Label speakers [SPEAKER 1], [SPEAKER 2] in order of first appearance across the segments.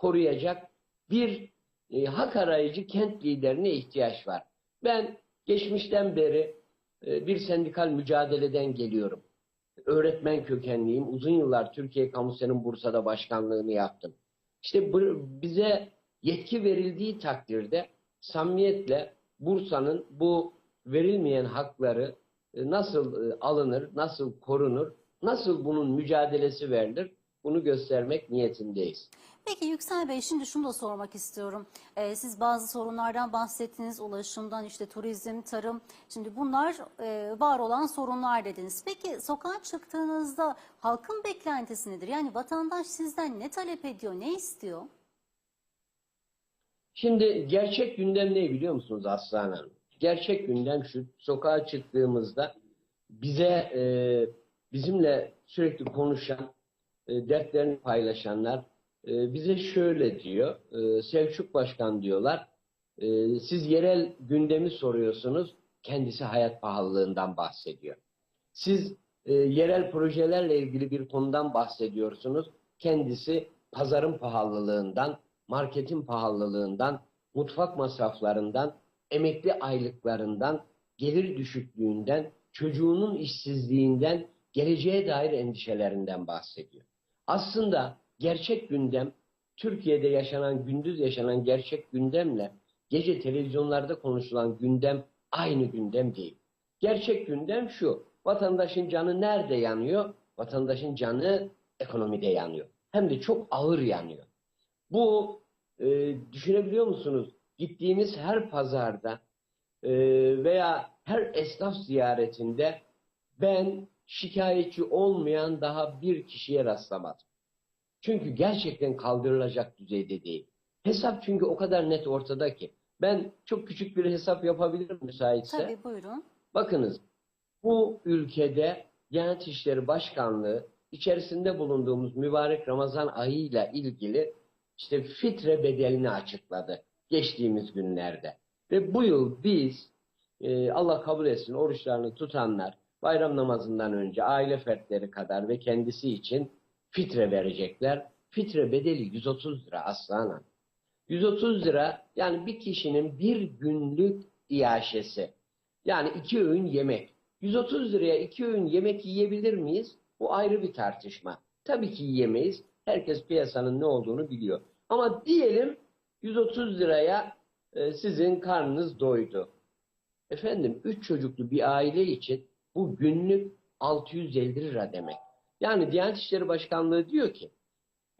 [SPEAKER 1] koruyacak bir e, hak arayıcı kent liderine ihtiyaç var. Ben geçmişten beri e, bir sendikal mücadeleden geliyorum. Öğretmen kökenliyim. Uzun yıllar Türkiye Kamusen'in Bursa'da başkanlığını yaptım. İşte bu, bize yetki verildiği takdirde samimiyetle Bursa'nın bu verilmeyen hakları e, nasıl e, alınır, nasıl korunur, nasıl bunun mücadelesi verilir bunu göstermek niyetindeyiz.
[SPEAKER 2] Peki Yüksel Bey şimdi şunu da sormak istiyorum. Ee, siz bazı sorunlardan bahsettiniz. Ulaşımdan işte turizm, tarım. Şimdi bunlar e, var olan sorunlar dediniz. Peki sokağa çıktığınızda halkın beklentisi nedir? Yani vatandaş sizden ne talep ediyor, ne istiyor?
[SPEAKER 1] Şimdi gerçek gündem ne biliyor musunuz Aslan Hanım? Gerçek gündem şu, sokağa çıktığımızda bize, e, bizimle sürekli konuşan, e, dertlerini paylaşanlar e, bize şöyle diyor, e, Selçuk Başkan diyorlar, siz yerel gündemi soruyorsunuz, kendisi hayat pahalılığından bahsediyor. Siz yerel projelerle ilgili bir konudan bahsediyorsunuz, kendisi pazarın pahalılığından, marketin pahalılığından, mutfak masraflarından, emekli aylıklarından, gelir düşüklüğünden, çocuğunun işsizliğinden, geleceğe dair endişelerinden bahsediyor. Aslında gerçek gündem, Türkiye'de yaşanan, gündüz yaşanan gerçek gündemle gece televizyonlarda konuşulan gündem aynı gündem değil. Gerçek gündem şu, vatandaşın canı nerede yanıyor? Vatandaşın canı ekonomide yanıyor. Hem de çok ağır yanıyor. Bu e, düşünebiliyor musunuz? Gittiğimiz her pazarda e, veya her esnaf ziyaretinde ben şikayetçi olmayan daha bir kişiye rastlamadım. Çünkü gerçekten kaldırılacak düzeyde değil. Hesap çünkü o kadar net ortada ki. Ben çok küçük bir hesap yapabilirim müsaitse.
[SPEAKER 2] Tabii buyurun.
[SPEAKER 1] Bakınız bu ülkede Diyanet İşleri Başkanlığı içerisinde bulunduğumuz mübarek Ramazan ayıyla ilgili işte fitre bedelini açıkladı geçtiğimiz günlerde. Ve bu yıl biz e, Allah kabul etsin oruçlarını tutanlar bayram namazından önce aile fertleri kadar ve kendisi için fitre verecekler. Fitre bedeli 130 lira aslana. 130 lira yani bir kişinin bir günlük iaşesi. Yani iki öğün yemek. 130 liraya iki öğün yemek yiyebilir miyiz? Bu ayrı bir tartışma. Tabii ki yiyemeyiz. Herkes piyasanın ne olduğunu biliyor. Ama diyelim 130 liraya e, sizin karnınız doydu. Efendim 3 çocuklu bir aile için bu günlük 650 lira demek. Yani Diyanet İşleri Başkanlığı diyor ki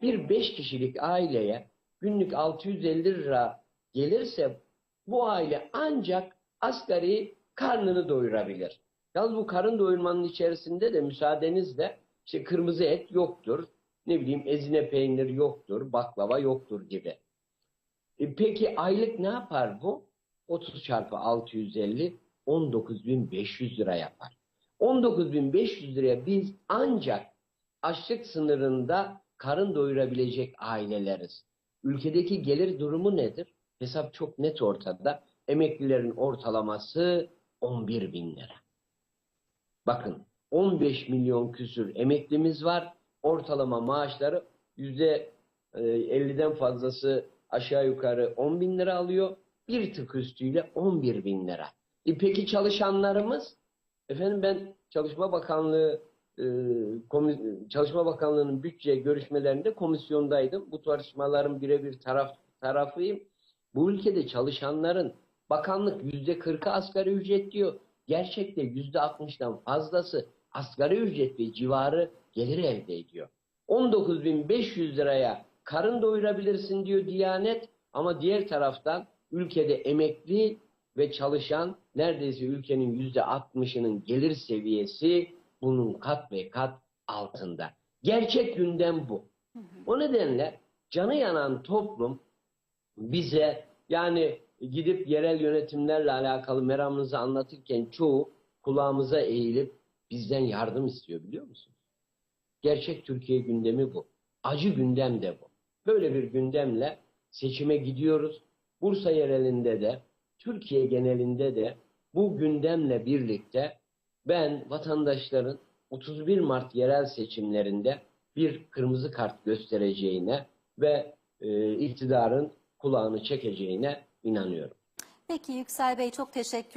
[SPEAKER 1] bir 5 kişilik aileye günlük 650 lira gelirse bu aile ancak asgari karnını doyurabilir. Yalnız bu karın doyurmanın içerisinde de müsaadenizle işte kırmızı et yoktur. Ne bileyim ezine peynir yoktur, baklava yoktur gibi. E peki aylık ne yapar bu? 30 çarpı 650 19.500 lira yapar. 19.500 liraya biz ancak açlık sınırında karın doyurabilecek aileleriz. Ülkedeki gelir durumu nedir? Hesap çok net ortada. Emeklilerin ortalaması 11 bin lira. Bakın 15 milyon küsür emeklimiz var. Ortalama maaşları yüzde 50'den fazlası aşağı yukarı 10 bin lira alıyor. Bir tık üstüyle 11 bin lira. E peki çalışanlarımız? Efendim ben Çalışma Bakanlığı e, Çalışma Bakanlığı'nın bütçe görüşmelerinde komisyondaydım. Bu tartışmaların birebir taraf, tarafıyım. Bu ülkede çalışanların bakanlık yüzde kırkı asgari ücret diyor. Gerçekte yüzde altmıştan fazlası asgari ücret ve civarı gelir elde ediyor. 19.500 liraya karın doyurabilirsin diyor Diyanet ama diğer taraftan ülkede emekli ve çalışan neredeyse ülkenin yüzde altmışının gelir seviyesi bunun kat ve kat altında. Gerçek gündem bu. O nedenle canı yanan toplum bize yani gidip yerel yönetimlerle alakalı meramınızı anlatırken çoğu kulağımıza eğilip bizden yardım istiyor biliyor musunuz? Gerçek Türkiye gündemi bu. Acı gündem de bu. Böyle bir gündemle seçime gidiyoruz. Bursa yerelinde de, Türkiye genelinde de bu gündemle birlikte ben vatandaşların 31 Mart yerel seçimlerinde bir kırmızı kart göstereceğine ve e, iktidarın kulağını çekeceğine inanıyorum.
[SPEAKER 2] Peki Yüksel Bey çok teşekkür